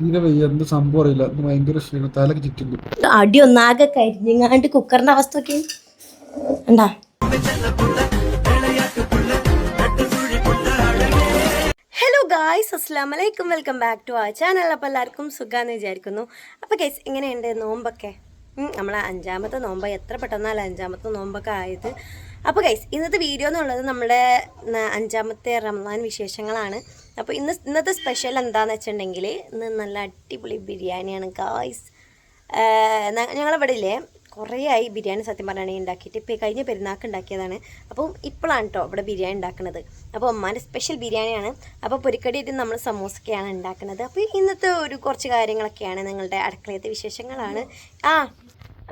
തീരെ എന്ത് സംഭവം അറിയില്ല. അടി ഒന്നാകെ കരിഞ്ഞാണ്ട് കുക്കറിന്റെ അവസ്ഥ ഒക്കെ ഹലോ ഗായ്സ് അസ്സാം വലൈക്കും വെൽക്കം ബാക്ക് ടു ആ ചാനൽ അപ്പോൾ എല്ലാവർക്കും സുഖാന്ന് വിചാരിക്കുന്നു. അപ്പോൾ ഗൈസ് എങ്ങനെയുണ്ട് നോമ്പൊക്കെ. നമ്മളെ അഞ്ചാമത്തെ നോമ്പ് എത്ര പെട്ടെന്നല്ല അഞ്ചാമത്തെ നോമ്പൊക്കെ ആയത്. അപ്പോൾ ഗൈസ് ഇന്നത്തെ വീഡിയോ എന്നുള്ളത് നമ്മുടെ അഞ്ചാമത്തെ റംസാൻ വിശേഷങ്ങളാണ്. അപ്പോൾ ഇന്ന് ഇന്നത്തെ സ്പെഷ്യൽ എന്താണെന്ന് വെച്ചിട്ടുണ്ടെങ്കിൽ ഇന്ന് നല്ല അടിപൊളി ബിരിയാണിയാണ് ഗായ്സ് ഞങ്ങളിവിടെ ഇല്ലേ കുറേ ആയി ബിരിയാണി സത്യം പറയുകയാണെങ്കിൽ ഉണ്ടാക്കിയിട്ട് ഇപ്പോൾ കഴിഞ്ഞ പെരുന്നാക്ക് ഉണ്ടാക്കിയതാണ് അപ്പം ഇപ്പോഴാണ് കേട്ടോ ഇവിടെ ബിരിയാണി ഉണ്ടാക്കുന്നത് അപ്പോൾ ഉമ്മാന്റെ സ്പെഷ്യൽ ബിരിയാണിയാണ്. അപ്പോൾ പൊരിക്കടിയിട്ട് നമ്മൾ സമൂസയൊക്കെയാണ് ഉണ്ടാക്കുന്നത് അപ്പോൾ ഇന്നത്തെ ഒരു കുറച്ച് കാര്യങ്ങളൊക്കെയാണ് നിങ്ങളുടെ അടുക്കളയത്തെ വിശേഷങ്ങളാണ്. ആ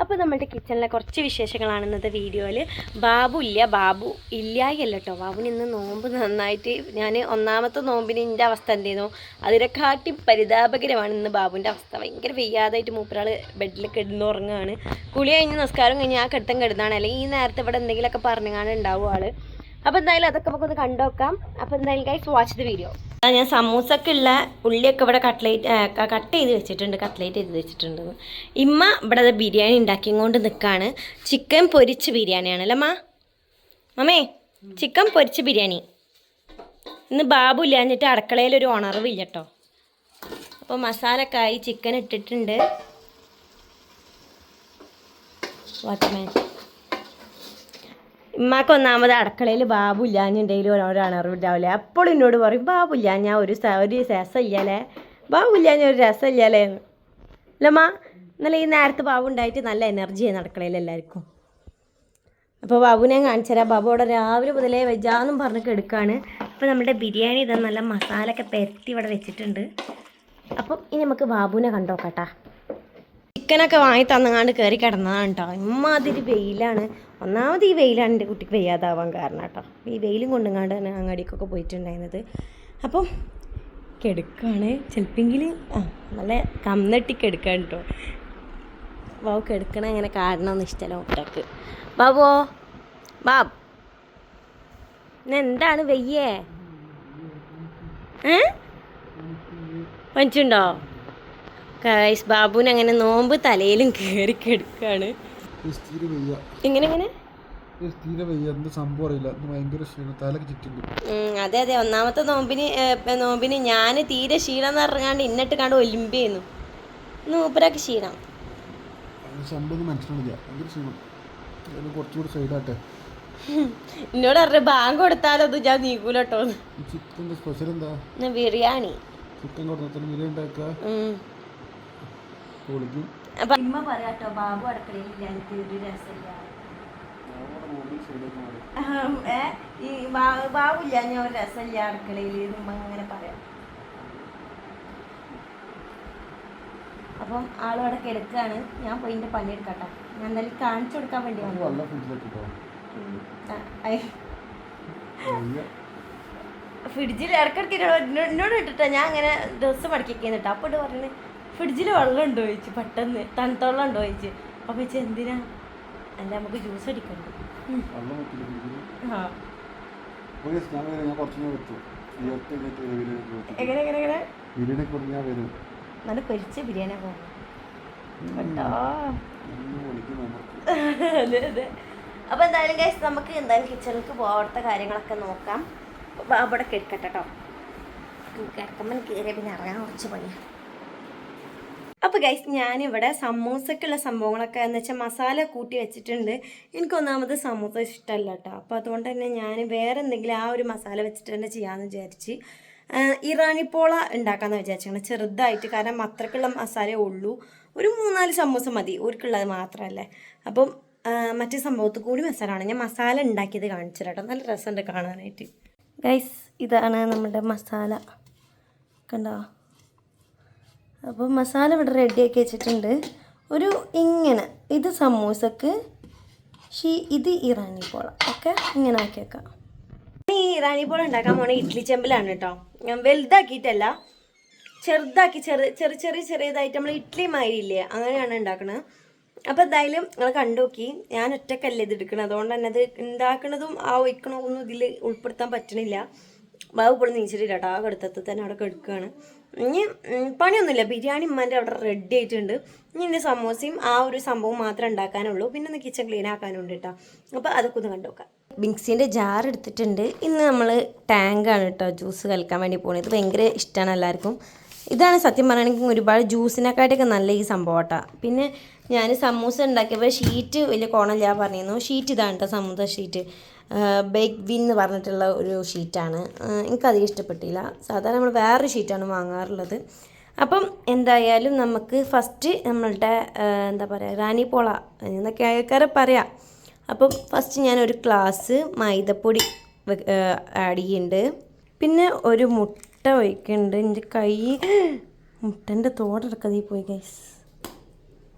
അപ്പോൾ നമ്മുടെ കിച്ചണിലെ കുറച്ച് വിശേഷങ്ങളാണ് ഇന്നത്തെ വീഡിയോയിൽ ബാബു ഇല്ല ബാബു ഇല്ലായല്ല കേട്ടോ ബാബുന് ഇന്ന് നോമ്പ് നന്നായിട്ട് ഞാൻ ഒന്നാമത്തെ നോമ്പിന് എന്റെ അവസ്ഥ എന്തായിരുന്നു അതിനെക്കാട്ടി പരിതാപകരമാണ് ഇന്ന് ബാബുവിന്റെ അവസ്ഥ. ഭയങ്കര വെയ്യാതായിട്ട് മൂപ്പരാൾ ബെഡിൽ കിടന്നുറങ്ങുകയാണ് കുളി കഴിഞ്ഞ് നിസ്കാരം കഴിഞ്ഞ് ആ കിടത്തം കിടന്നാണ്. അല്ലെങ്കിൽ ഈ നേരത്തെ ഇവിടെ എന്തെങ്കിലുമൊക്കെ പറഞ്ഞു ഉണ്ടാവും ആൾ. അപ്പോൾ എന്തായാലും അതൊക്കെ നമുക്കൊന്ന് കണ്ടുനോക്കാം അപ്പോൾ എന്തായാലും ഗൈസ് വാച്ച് ദ വീഡിയോ ഞാൻ സമൂസക്കുള്ള ഉള്ളിയൊക്കെ ഇവിടെ കട്ട്ലേറ്റ് കട്ട് ചെയ്ത് വെച്ചിട്ടുണ്ട് കട്ട്ലേറ്റ് ചെയ്ത് വെച്ചിട്ടുണ്ട്. ഇമ്മ ഇവിടെ അത് ബിരിയാണി ഉണ്ടാക്കിക്കൊണ്ട് നിൽക്കുകയാണ് ചിക്കൻ പൊരിച്ച് ബിരിയാണിയാണ് അല്ലേ അമ്മ? മമ്മേ ചിക്കൻ പൊരിച്ച് ബിരിയാണി. ഇന്ന് ബാബു ഇല്ലാഞ്ഞിട്ട് അടുക്കളയിൽ ഒരു ഉണർവില്ല കേട്ടോ അപ്പോൾ മസാലക്കായി ചിക്കൻ ഇട്ടിട്ടുണ്ട്. വാച്ച്മാൻ ഉമ്മാക്ക് ഒന്നാമത് അടുക്കളയിൽ ബാബു ഇല്ലാഞ്ഞുണ്ടെങ്കിൽ ഒരറിവുണ്ടാവില്ല എപ്പോഴും എന്നോട് പറയും ബാബു ഇല്ല ഞാൻ ഒരു ഒരു രസമില്ലല്ലേ? ബാബു ഇല്ല ഞാൻ ഒരു രസമില്ലല്ലേ? എന്ന് അല്ലമ്മ ഇന്നലെ ഈ നേരത്തെ ബാബു ഉണ്ടായിട്ട് നല്ല എനർജിയാണ് അടുക്കളയിൽ എല്ലാവർക്കും. അപ്പോൾ ബാബുവിനെ കാണിച്ചു തരാം. ബാബു അവിടെ രാവിലെ മുതലേ വെജാന്നും പറഞ്ഞ് കെടുക്കുകയാണ് അപ്പോൾ നമ്മുടെ ബിരിയാണി ഇതാ നല്ല മസാലയൊക്കെ പെരത്തി ഇവിടെ വെച്ചിട്ടുണ്ട്. അപ്പം ഇനി നമുക്ക് ബാബുവിനെ കണ്ടോക്കട്ടാ. ചിക്കനൊക്കെ വാങ്ങി തന്നങ്ങാണ്ട് കയറി കിടന്നതാണ് കേട്ടോ ഇമ്മാതിരി വെയിലാണ്. ഒന്നാമത് ഈ വെയിലാണ് എന്റെ കുട്ടിക്ക് വയ്യാതാവാൻ കാരണം കേട്ടോ ഈ വെയിലും കൊണ്ടുങ്ങാണ്ട് തന്നെ അങ്ങാടിക്കൊക്കെ പോയിട്ടുണ്ടായിരുന്നത്. അപ്പം കെടുക്കാണ്. ചിലപ്പെങ്കിൽ ആ നല്ല കന്നട്ടി കെടുക്കാൻ കേട്ടോ ബാബു കെടുക്കണ അങ്ങനെ കാണണമെന്ന് ഇഷ്ടമല്ല ഒറ്റയ്ക്ക് ബാബ്. ഇന്ന് എന്താണ് വെയ്യേ? ഏ? പനിച്ചുണ്ടോ? ഗൈസ് ബാബുവിന് അങ്ങനെ നോമ്പ് തലയിലും കയറി കിടക്കാണ്. ഇങ്ങനെ ഇങ്ങനെ? ഇന്ന് അതെ അതെ. ഒന്നാമത്തെ നോമ്പിന് നോമ്പിന് ഞാൻ തീരെ ക്ഷീണം എന്ന് പറഞ്ഞാണ്ട് ഇന്നിട്ട് കണ്ട് ഒലിമ്പിയെന്നു മൂപ്പരൊക്കെ ക്ഷീണം. എന്നോട് പറഞ്ഞ ബാങ്ക് കൊടുത്താലോ ഞാൻ നീക്കൂല കേട്ടോ സ്പെഷ്യൽ എന്താ? ഇന്ന് ബിരിയാണി. ചിക്കൻ ബിരിയാണി ഉണ്ടാക്കുക. ഇമ്മ പറയാട്ടോ ബാബു അടുക്കളയിൽ ഒരു രസമില്ല ആഹ്, ഏ, ഈ ബാബു ഒരു രസമില്ല അടുക്കളയിൽ അങ്ങനെ പറയാം അപ്പം ആളവിടെ കിടക്കാണ് ഞാൻ പോയി പണി എടുക്കട്ടെ ഞാൻ എന്തായാലും കാണിച്ചു കൊടുക്കാൻ വേണ്ടി. ഫ്രിഡ്ജിൽ ഇറക്കിടക്കിട്ടോ എന്നോട് ഇട്ടിട്ടാ ഞാൻ അങ്ങനെ ഡ്രസ്സ് മടക്കിക്കുന്നു കേട്ടോ അപ്പോൾ പറഞ്ഞു ഫ്രിഡ്ജിൽ വെള്ളം ഉണ്ടോ ചോദിച്ചു പെട്ടെന്ന് തണുത്ത വെള്ളം ഉണ്ടോ ചോദിച്ചു. അപ്പോൾ ചോദിച്ചു എന്തിനാ? അല്ല നമുക്ക് ജ്യൂസ് അടിക്കണ്ട? വെച്ചു വെച്ചു നല്ല പൊരിച്ച ബിരിയാണി അതെ അതെ. അപ്പോൾ എന്തായാലും ഗൈസ് നമുക്ക് എന്തായാലും കിച്ചണിലേക്ക് പോകാം അവിടുത്തെ കാര്യങ്ങളൊക്കെ നോക്കാം. അവിടെ കിടക്കട്ടെ കേട്ടോ കിടക്കുമ്പോൾ കയറിയ പിന്നെ ഇറങ്ങാൻ കുറച്ച് പണിയാണ് അപ്പോൾ ഗൈസ് ഞാനിവിടെ സമൂസക്കുള്ള സംഭവങ്ങളൊക്കെ എന്ന് വെച്ചാൽ മസാല കൂട്ടി വെച്ചിട്ടുണ്ട്. എനിക്ക് ഒന്നാമത് സമൂസ ഇഷ്ടമല്ല കേട്ടോ. അപ്പോൾ അതുകൊണ്ട് തന്നെ ഞാൻ വേറെ എന്തെങ്കിലും ആ ഒരു മസാല വെച്ചിട്ട് തന്നെ ചെയ്യാമെന്ന് വിചാരിച്ച് ഇറാനി പോള ഉണ്ടാക്കാമെന്ന് വിചാരിച്ചാണ് ചെറുതായിട്ട് കാരണം അത്രക്കുള്ള മസാലയേ ഉള്ളൂ. ഒരു മൂന്നാൽ സമൂസ മതി ഒരുക്കുള്ളത് മാത്രമല്ലേ അപ്പം മറ്റേ സംഭവത്തിൽ കൂടി മസാലയാണ്. ഞാൻ മസാല ഉണ്ടാക്കിയത് കാണിച്ചു കേട്ടോ. നല്ല രസമുണ്ട് കാണാനായിട്ട്. ഗൈസ് ഇതാണ് നമ്മുടെ മസാല. കണ്ടോ? അപ്പോൾ മസാല ഇവിടെ റെഡിയാക്കി വെച്ചിട്ടുണ്ട്. ഒരു ഇങ്ങനെ ഇത് സമൂസക്ക് ഷീ ഇത് ഇറാനി പോള. ഓക്കെ? ഇങ്ങനെ ആക്കി വെക്കാം. ഈ ഇറാനി പോള ഉണ്ടാക്കാൻ പോണ ഇഡ്ലി ചെമ്പിലാണ് കേട്ടോ. ഞാൻ വലുതാക്കിയിട്ടല്ല ചെറുതാക്കി ചെറു ചെറിയ ചെറിയ ചെറിയതായിട്ട് നമ്മൾ ഇഡ്ഡലി മാരിയില്ലേ അങ്ങനെയാണ് ഉണ്ടാക്കുന്നത് അപ്പോൾ എന്തായാലും നിങ്ങൾ കണ്ടുനോക്കി ഞാൻ ഒറ്റക്കല്ല ഇത് എടുക്കുന്നത് അതുകൊണ്ട് തന്നെ അത് ഉണ്ടാക്കണതും ആ വയ്ക്കണമൊന്നും ഇതിൽ ഉൾപ്പെടുത്താൻ പറ്റണില്ല. ബാബു ഇപ്പോൾ നീച്ചിട്ടില്ല കേട്ടോ. ആ കടുത്തത്തിൽ തന്നെ അവിടെ കെടുക്കുകയാണ് ഇനി പണിയൊന്നുമില്ല. ബിരിയാണി ഉമ്മാന്റെ അവിടെ റെഡി ആയിട്ടുണ്ട്. ഇനി എന്റെ സമോസയും ആ ഒരു സംഭവം മാത്രമേ ഉണ്ടാക്കാനുള്ളൂ. പിന്നെ ഒന്ന് കിച്ചൺ ക്ലീൻ ആക്കാനുണ്ട് കേട്ടോ. അപ്പോൾ അതൊക്കെ ഒന്ന് കണ്ടുനോക്കാം ബിങ്സിന്റെ ജാർ എടുത്തിട്ടുണ്ട്. ഇന്ന് നമ്മൾ ടാങ്കാണ് കേട്ടോ ജ്യൂസ് കലക്കാൻ വേണ്ടി പോകുന്നത് ഇത് ഭയങ്കര ഇഷ്ടമാണ് എല്ലാവർക്കും. ഇതാണ് സത്യം പറയുകയാണെങ്കിൽ ഒരുപാട് ജ്യൂസിനെക്കാട്ടിയൊക്കെ നല്ല ഈ സംഭവം കേട്ടോ പിന്നെ ഞാൻ സമൂസ ഉണ്ടാക്കിയപ്പോൾ ഷീറ്റ് വലിയ കോണല്ല പറഞ്ഞിരുന്നു. ഷീറ്റ് ഇതാണ് കേട്ടോ സമൂസ ഷീറ്റ് ബേക്ക് വിൻ എന്ന് പറഞ്ഞിട്ടുള്ള ഒരു ഷീറ്റാണ് എനിക്കധികം ഇഷ്ടപ്പെട്ടില്ല. സാധാരണ നമ്മൾ വേറൊരു ഷീറ്റാണ് വാങ്ങാറുള്ളത്. അപ്പം എന്തായാലും നമുക്ക് ഫസ്റ്റ് നമ്മളുടെ എന്താ പറയുക റാണി പോള എന്നൊക്കെ ആൾക്കാരെ പറയാം. അപ്പം ഫസ്റ്റ് ഞാൻ ഒരു ഗ്ലാസ് മൈദപ്പൊടി ആഡ് ചെയ്യുന്നുണ്ട് പിന്നെ ഒരു മുട്ട ഒഴിക്കുന്നുണ്ട് എന്റെ കൈ മുട്ടന്റെ തോടെടുക്കതീ പോയി ഗൈസ്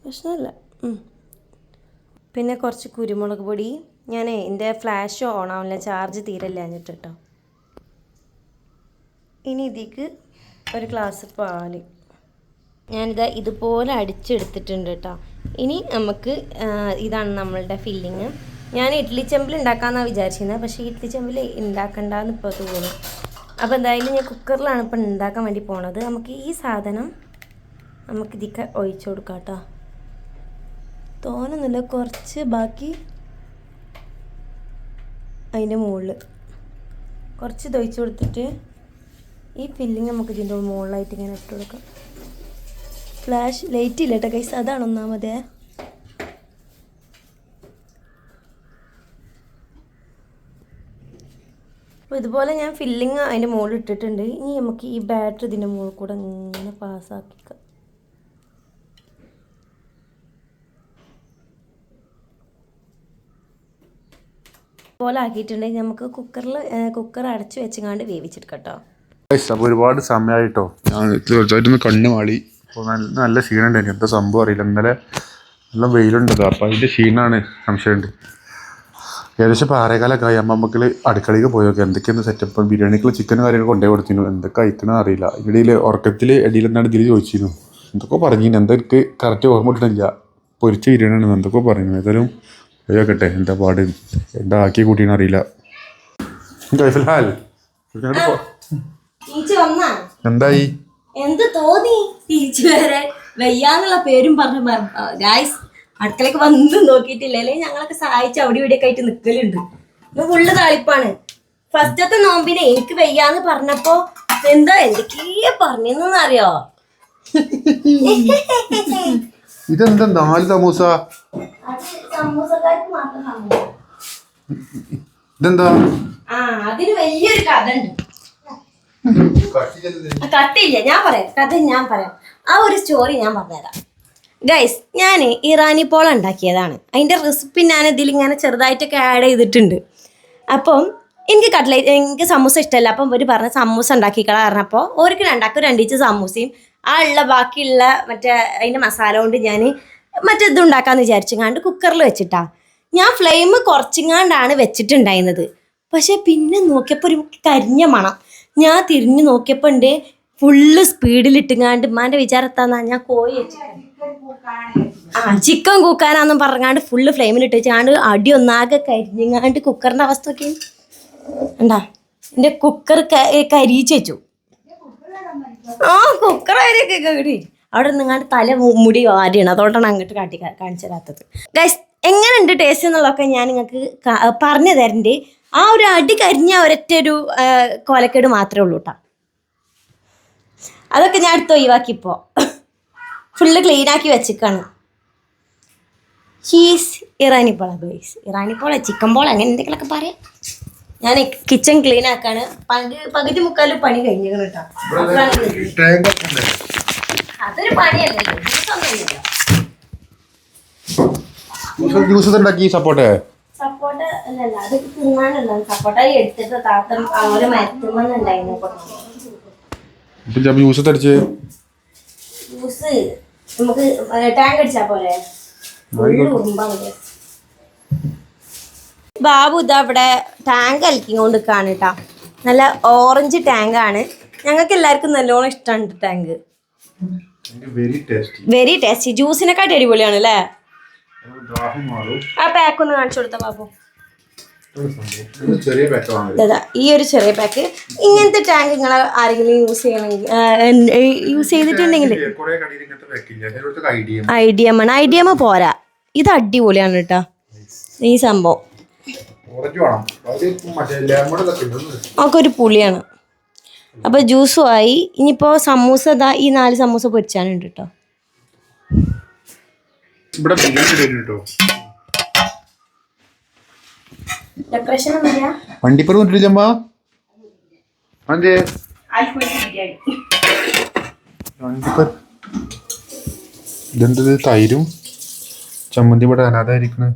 പ്രശ്നമല്ല. പിന്നെ കുറച്ച് കുരുമുളക് പൊടി. ഞാനേ എന്റെ ഫ്ലാഷ് ഓൺ ആവില്ല ചാർജ് തീരല്ല എന്നിട്ട് കേട്ടോ ഇനി ഇതിക്ക് ഒരു ഗ്ലാസ് പാൽ. ഞാനിത് ഇതുപോലെ അടിച്ചെടുത്തിട്ടുണ്ട് കേട്ടോ ഇനി നമുക്ക് ഇതാണ് നമ്മളുടെ ഫില്ലിങ്. ഞാൻ ഇഡ്ഡലി ചെമ്പിൽ ഉണ്ടാക്കാമെന്നാണ് വിചാരിച്ചിരുന്നത് പക്ഷേ ഇഡ്ഡലി ചെമ്പിൽ ഉണ്ടാക്കണ്ടെന്ന് ഇപ്പോൾ തോന്നുന്നു അപ്പോൾ എന്തായാലും ഞാൻ കുക്കറിലാണ് ഇപ്പം ഉണ്ടാക്കാൻ വേണ്ടി പോണത്. നമുക്ക് ഈ സാധനം നമുക്ക് ഒഴിച്ചു കൊടുക്കാം കേട്ടോ തോന്നുന്നില്ല കുറച്ച് ബാക്കി അതിന്റെ മുകളിൽ. കുറച്ച് ഇത് കൊടുത്തിട്ട് ഈ ഫില്ലിങ് നമുക്ക് ഇതിന്റെ മുകളിലായിട്ട് ഇങ്ങനെ ഇട്ട് കൊടുക്കാം. ഫ്ലാഷ് ലൈറ്റ് ഇല്ല കേട്ടോ കൈസ് അതാണ് ഒന്നാമതേ. അപ്പോൾ ഇതുപോലെ ഞാൻ ഫില്ലിങ് അതിന്റെ മുകളിൽ ഇട്ടിട്ടുണ്ട്. ഇനി നമുക്ക് ഈ ബാറ്ററി ഇതിന്റെ മുകളിൽ കൂടെ ഇങ്ങനെ പാസ്സാക്കിക്കാം പോലെ ആക്കിയിട്ടുണ്ടെങ്കിൽ നമുക്ക് കുക്കറിൽ കുക്കർ അടച്ചു വെച്ചങ്ങാണ്ട് വേവിച്ചെടുക്കാം കേട്ടോ. അപ്പോൾ ഒരുപാട് സമയമായിട്ടോ ഞാൻ തീർച്ചയായിട്ടും കണ്ണു മാളി അപ്പോൾ നല്ല നല്ല എനിക്ക് എന്താ സംഭവം അറിയില്ല. ഇന്നലെ നല്ല വെയിലുണ്ട് അപ്പോൾ അതിന്റെ ക്ഷീണമാണ് സംശയമുണ്ട്. ഏകദേശം പാറേക്കാലൊക്കെ ആയി. അമ്മ അടുക്കളയ്ക്ക് അടുക്കളയിൽ പോയൊക്കെ. എന്തൊക്കെയാണ് സെറ്റപ്പ് ബിരിയാണിക്കുള്ള ചിക്കൻ കാര്യങ്ങൾ കൊണ്ടേ കൊടുത്തിരുന്നു. എന്തൊക്കെ അയക്കണമെന്ന് അറിയില്ല. ഇടയിൽ ഉറക്കത്തിൽ ഇടയിൽ എന്താണ് ഇതിൽ ചോദിച്ചിരുന്നു. എന്തൊക്കെ പറഞ്ഞിരുന്നു. എന്താ എനിക്ക് കറക്റ്റ് ഓർമ്മ കിട്ടണില്ല. പൊരിച്ച ബിരിയാണിയാണ് എന്തൊക്കെ പറയുന്നു ഏതായാലും പോയോക്കട്ടെ എന്താ പാട്? എന്താ ആക്കി കൂട്ടിയെന്ന് അറിയില്ല. ടീച്ചർ എന്തായി? എന്ത് തോന്നി തിരിച്ചു വരെ വയ്യാന്നുള്ള പേരും പറഞ്ഞു ഗായ്സ് അടുക്കളയ്ക്ക് വന്ന് നോക്കിയിട്ടില്ല. അല്ലെങ്കിൽ ഞങ്ങളൊക്കെ സഹായിച്ച് അവിടെ ഇവിടെ ഒക്കെ ആയിട്ട് നിൽക്കലുണ്ട് ഫുള്ള് താളിപ്പാണ്. ഫസ്റ്റത്തെ നോമ്പിനെ എനിക്ക് വയ്യാന്ന് പറഞ്ഞപ്പോ എന്താ എന്തൊക്കെയാ പറഞ്ഞെന്ന് അറിയോ ഇതെന്താ നാല് സമൂസ? ഇതെന്താ? അതിന് വലിയൊരു കഥ ഉണ്ട് ആ, ഞാൻ പറയാം. കഥ ഞാൻ പറയാം. ആ ഒരു സ്റ്റോറി ഞാൻ പറഞ്ഞുതരാം. ഗൈസ് ഞാൻ ഇറാനി പോള ഉണ്ടാക്കിയതാണ്. അതിന്റെ റെസിപ്പി ഞാൻ ഇതിൽ ഇങ്ങനെ ചെറുതായിട്ടൊക്കെ ആഡ് ചെയ്തിട്ടുണ്ട്. അപ്പം എനിക്ക് കട്ട്ലേറ്റ് എനിക്ക് സമൂസ ഇഷ്ടമല്ല. അപ്പം ഒരു പറഞ്ഞ സമൂസ ഉണ്ടാക്കിക്കളാ പറഞ്ഞപ്പോൾ ഓർക്ക് രണ്ടാക്കും രണ്ടിച്ച് സമൂസയും ആ ഉള്ള ബാക്കിയുള്ള മറ്റേ അതിന്റെ മസാല കൊണ്ട് ഞാൻ മറ്റേത് ഉണ്ടാക്കാമെന്ന് വിചാരിച്ചങ്ങാണ്ട് കുക്കറിൽ വെച്ചിട്ടാ. ഞാൻ ഫ്ലെയിം കുറച്ചിങ്ങാണ്ടാണ് വെച്ചിട്ടുണ്ടായിരുന്നത്. പക്ഷേ പിന്നെ നോക്കിയപ്പോൾ ഒരു കരിഞ്ഞ മണം. ഞാൻ തിരിഞ്ഞു നോക്കിയപ്പോൾ ഉണ്ട് ഫുള്ള് സ്പീഡിലിട്ടുങ്ങാണ്ട് ഉമ്മാന്റെ വിചാരത്താന്നാ ഞാൻ കോഴി വെച്ചിട്ടുണ്ട് ആ ചിക്കൻ കൂക്കാനാന്നും പറഞ്ഞാണ്ട് ഫുള്ള് ഫ്ലെയിമിലിട്ട് വെച്ചാണ്ട് അടി ഒന്നാകെ കരിഞ്ഞങ്ങാണ്ട് കുക്കറിന്റെ അവസ്ഥ ഒക്കെ ഉണ്ടാ എന്റെ കുക്കർ കരിയിച്ചു വെച്ചു. അവിടെ നിങ്ങാണ്ട് തല മുടി വാരിയാണ്. അതുകൊണ്ടാണ് അങ്ങോട്ട് കാട്ടി കാണിച്ചു തരാത്തത് ഗൈസ് എങ്ങനെയുണ്ട് ടേസ്റ്റ് എന്നുള്ളതൊക്കെ ഞാൻ നിങ്ങൾക്ക് പറഞ്ഞു തരണ്ട്. ആ ഒരു അടി കരിഞ്ഞ ഒരൊറ്റ ഒരു കോലക്കേട് മാത്രമേ ഉള്ളൂ കേട്ടോ അതൊക്കെ ഞാൻ അടുത്ത് ഒഴിവാക്കിപ്പോ. ഫുള്ള് ക്ലീൻ ആക്കി വെച്ചിക്കാണ്. Cheese Irani guys Irani chicken പോള അങ്ങനെ എന്തെങ്കിലുമൊക്കെ പറയാം. ഞാൻ കിച്ചൺ ക്ലീൻ ആക്കാണ്. പകുതി പകുതി മുക്കാലും പണി കഴിഞ്ഞു കേട്ടോ. അതൊരു പണിയല്ലേ. ജ്യൂസ് ഉണ്ടാക്കി സപ്പോർട്ട് സപ്പോട്ട അല്ലല്ല അത് തിന്നാനല്ല സപ്പോട്ട എടുത്തിട്ട് താത്തം ഒരു മരത്തുമെന്നുണ്ടായിരുന്നു ജ്യൂസ് ജ്യൂസ് നമുക്ക് ടാങ്ക് അടിച്ചാ പോലെ ഉറുമ്പാണ് ബാബു ഇതാ ഇവിടെ ടാങ്ക് അലക്കിക്കൊണ്ട് നിൽക്കുകയാണ് കേട്ടോ. നല്ല ഓറഞ്ച് ടാങ്കാണ്. ഞങ്ങൾക്ക് എല്ലാവർക്കും നല്ലോണം ഇഷ്ടമാണ് ടാങ്ക്. വെരി ടേസ്റ്റി ജ്യൂസിനെക്കാട്ടി അടിപൊളിയാണ് അല്ലേ? ആ പാക്ക് ഒന്ന് കാണിച്ചു കൊടുത്ത ബാബു? ഈ ഒരു ചെറിയ പാക്ക് ഇങ്ങനത്തെ ടാങ്ക് നിങ്ങൾ ആരെങ്കിലും യൂസ് ചെയ്യണമെങ്കിൽ യൂസ് ചെയ്തിട്ടുണ്ടെങ്കിൽ ഐഡിയ. ആണ്. ഐ ഡി എം പോരാ. ഇത് അടിപൊളിയാണ് കേട്ടോ. ഈ സംഭവം. ഒരു പുളിയാണ്. അപ്പോൾ ജ്യൂസും ആയി. ഇനിയിപ്പോൾ സമൂസ ഇതാ ഈ നാല് സമൂസ പൊരിച്ചാനുണ്ട് കേട്ടോ വണ്ടിപ്പുറം വിട്ടില്ലമ്മ അതെ വണ്ടിപ്പുറം ഇതെന്തത് തൈരും? ചമ്മന്തി ഇവിടെ അനാഥായിരിക്കണ്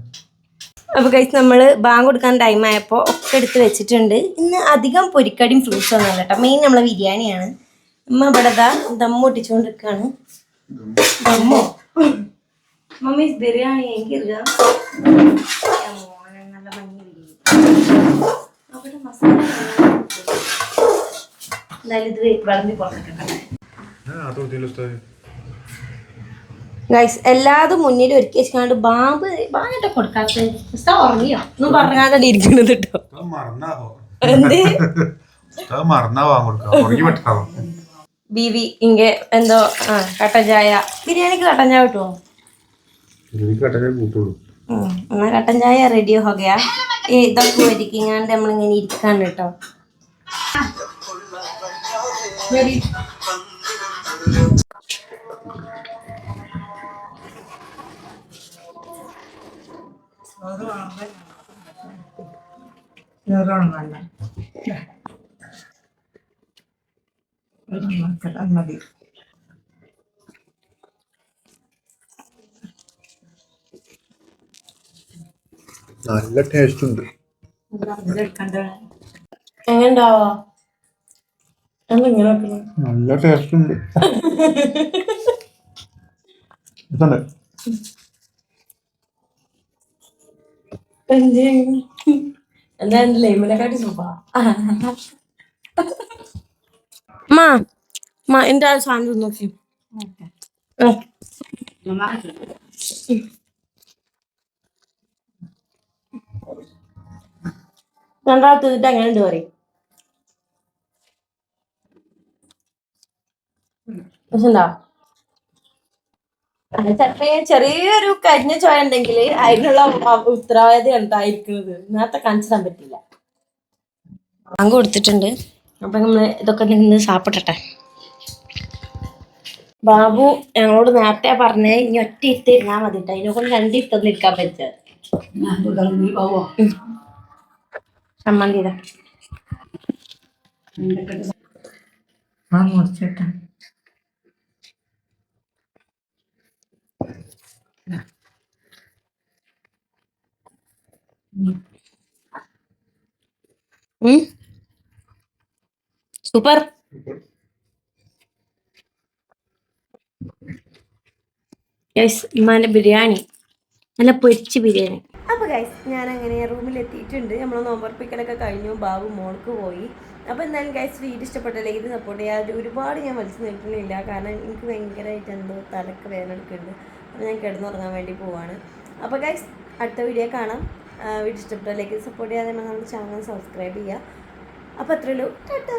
അപ്പോൾ കഴിച്ച് നമ്മൾ ബാങ്ക് കൊടുക്കാൻ ടൈം ആയപ്പോൾ ഒക്കെ എടുത്ത് വെച്ചിട്ടുണ്ട്. ഇന്ന് അധികം പൊരിക്കടിയും ഫ്രൂട്ട്സും ഒന്നും കേട്ടോ. മെയിൻ നമ്മളെ ബിരിയാണിയാണ്. അമ്മ ഇവിടെ ദാ ദമ്മ ഒട്ടിച്ചുകൊണ്ടിരിക്കുകയാണ് ദമ്മോ? മമ്മി ബിരിയാണി എനിക്കറിയാം നല്ല ഭംഗി അവിടെ മസാല എന്തായാലും ഇത് വിളമ്പി പുറത്തിട്ടുണ്ട് ഗൈസ് എല്ലാതും മുന്നിൽ ഒരുക്കി വെച്ചാണ്ട് ബാമ്പ് ബാങ്ങിട്ട് കൊടുക്കാത്ത ഉസ്താ ഉറങ്ങിയോ? ഒന്നും പറഞ്ഞാതെ ഇരിക്കുന്നത് കേട്ടോ. ബീവി ഇങ്ങ എന്തോ ആ കട്ടൻ ചായ ബിരിയാണിക്ക് കട്ടൻ ചായ കിട്ടുമോ എന്നാ കട്ടൻ ചായ റെഡി ഹോകയാ ഇതൊക്കെ ഒരുക്കിങ്ങാണ്ട് നമ്മളിങ്ങനെ ഇരിക്കാണ് കേട്ടോ. മതി നല്ല ടേസ്റ്റ് ഉണ്ട്. നല്ല ടേസ്റ്റ് ഉണ്ട്. എന്താ ലൈമിനെക്കാട്ടി സൂപ്പാ മാ മാ എന്റെ ആ സാധനം നോക്കി രണ്ടാമത്തെ ഇതിട്ട് എങ്ങനെയുണ്ട് പറയും രസമുണ്ടോ ചിലപ്പോ ചെറിയൊരു കരിഞ്ഞ ചോയ ഉണ്ടെങ്കിൽ അതിനുള്ള ഉത്തരവാദിത്തം ഉണ്ടായിരിക്കുന്നത് ഇന്നത്തെ കാണിച്ചിടാൻ പറ്റില്ല. പങ്ക് കൊടുത്തിട്ടുണ്ട്. അപ്പൊ നമ്മൾ ഇതൊക്കെ നിന്ന് സാപ്പിട്ടെ ബാബു ഞങ്ങളോട് നേരത്തെ പറഞ്ഞേ ഇനി ഒറ്റ ഇരുത്തിരുന്നാ മതി. അതിനെ കൊണ്ട് രണ്ട് ഇരുത്തൊന്നും ഇരിക്കാൻ പറ്റുക സമ്മതി ഇതാ. ആ മുറിച്ചിട്ടാ സൂപ്പർ യെസ് ഉമ്മാന്റെ ബിരിയാണി. നല്ല പൊരിച്ച് ബിരിയാണി. അപ്പോൾ ഗൈസ് ഞാൻ അങ്ങനെ റൂമിൽ എത്തിയിട്ടുണ്ട് നമ്മൾ നോമ്പർപ്പിക്കലൊക്കെ കഴിഞ്ഞു. ബാബു മോൾക്ക് പോയി. അപ്പോൾ എന്തായാലും ഗൈസ് വീഡിയോ ഇഷ്ടപ്പെട്ടല്ലേ ഇത് സപ്പോർട്ട് ചെയ്യാൻ ഒരുപാട് ഞാൻ വലിച്ചു നിൽക്കുന്നില്ല കാരണം എനിക്ക് ഭയങ്കരമായിട്ട് എന്തോ തലക്ക് വേദനെടുക്കുന്നുണ്ട് അപ്പോൾ ഞാൻ കിടന്നുറങ്ങാൻ വേണ്ടി പോവാണ്. അപ്പോൾ ഗൈസ് അടുത്ത വീഡിയോ കാണാം. വീഡിയോ ഇഷ്ടപ്പെട്ടല്ലേക്ക് സപ്പോർട്ട് ചെയ്യാതെ നമ്മുടെ ചാനൽ സബ്സ്ക്രൈബ് ചെയ്യുക. അപ്പോൾ അത്രയുള്ളൂ ടാറ്റാ.